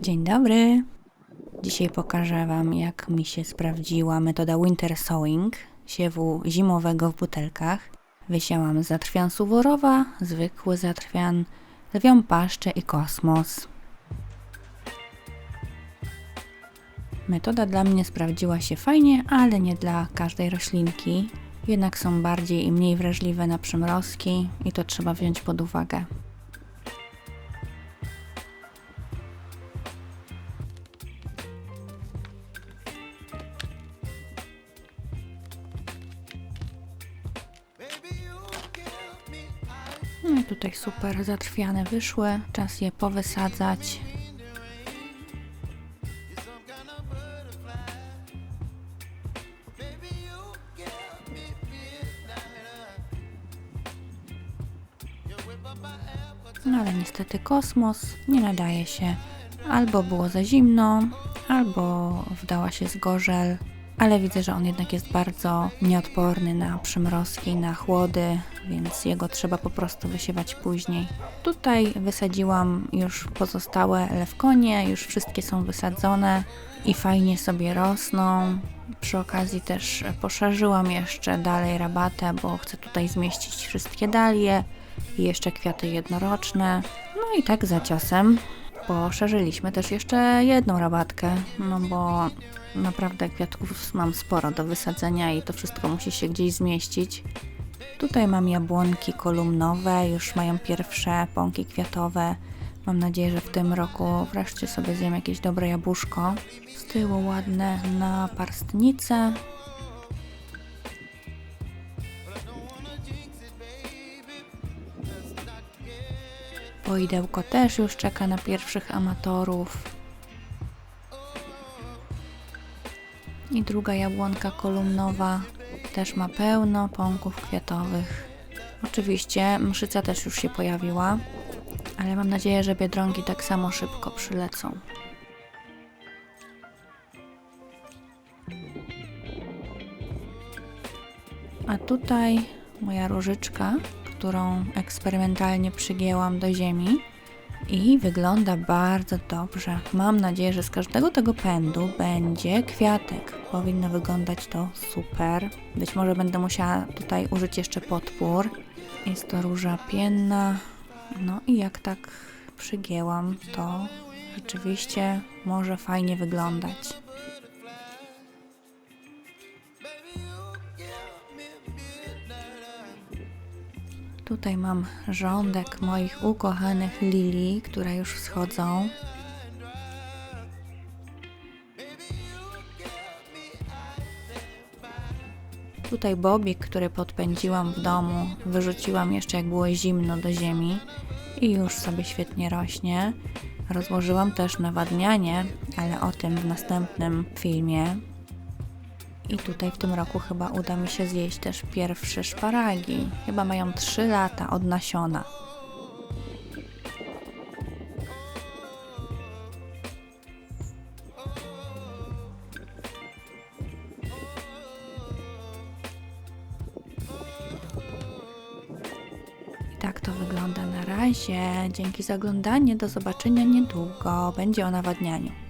Dzień dobry. Dzisiaj pokażę Wam, jak mi się sprawdziła metoda winter sowing, siewu zimowego w butelkach. Wysiałam zatrwian suworowa, zwykły zatrwian, lwią paszczę i kosmos. Metoda dla mnie sprawdziła się fajnie, ale nie dla każdej roślinki. Jednak są bardziej i mniej wrażliwe na przymrozki i to trzeba wziąć pod uwagę. No i tutaj super zatrwiane wyszły. Czas je powysadzać. No ale niestety kosmos nie nadaje się. Albo było za zimno, albo wdała się zgorzel, ale widzę, że on jednak jest bardzo nieodporny na przymrozki, na chłody, więc jego trzeba po prostu wysiewać później. Tutaj wysadziłam już pozostałe lewkonie, już wszystkie są wysadzone i fajnie sobie rosną. Przy okazji też poszerzyłam jeszcze dalej rabatę, bo chcę tutaj zmieścić wszystkie dalie i jeszcze kwiaty jednoroczne. No i tak za ciosem poszerzyliśmy też jeszcze jedną rabatkę, no bo naprawdę kwiatków mam sporo do wysadzenia i to wszystko musi się gdzieś zmieścić. Tutaj mam jabłonki kolumnowe, już mają pierwsze pąki kwiatowe. Mam nadzieję, że w tym roku wreszcie sobie zjem jakieś dobre jabłuszko. Z tyłu ładne na parstnicę. Poidełko też już czeka na pierwszych amatorów. I druga jabłonka kolumnowa też ma pełno pąków kwiatowych. Oczywiście mszyca też już się pojawiła, ale mam nadzieję, że biedronki tak samo szybko przylecą. A tutaj moja różyczka, którą eksperymentalnie przygięłam do ziemi i wygląda bardzo dobrze. Mam nadzieję, że z każdego tego pędu będzie kwiatek. Powinno wyglądać to super. Być może będę musiała tutaj użyć jeszcze podpór. Jest to róża pienna. No i jak tak przygięłam, to rzeczywiście może fajnie wyglądać. Tutaj mam rządek moich ukochanych lilii, które już wschodzą. Tutaj bobik, który podpędziłam w domu, wyrzuciłam jeszcze jak było zimno do ziemi i już sobie świetnie rośnie. Rozłożyłam też nawadnianie, ale o tym w następnym filmie. I tutaj w tym roku chyba uda mi się zjeść też pierwsze szparagi. Chyba mają 3 lata od nasiona. Tak to wygląda na razie. Dzięki za oglądanie. Do zobaczenia niedługo. Będzie o nawadnianiu.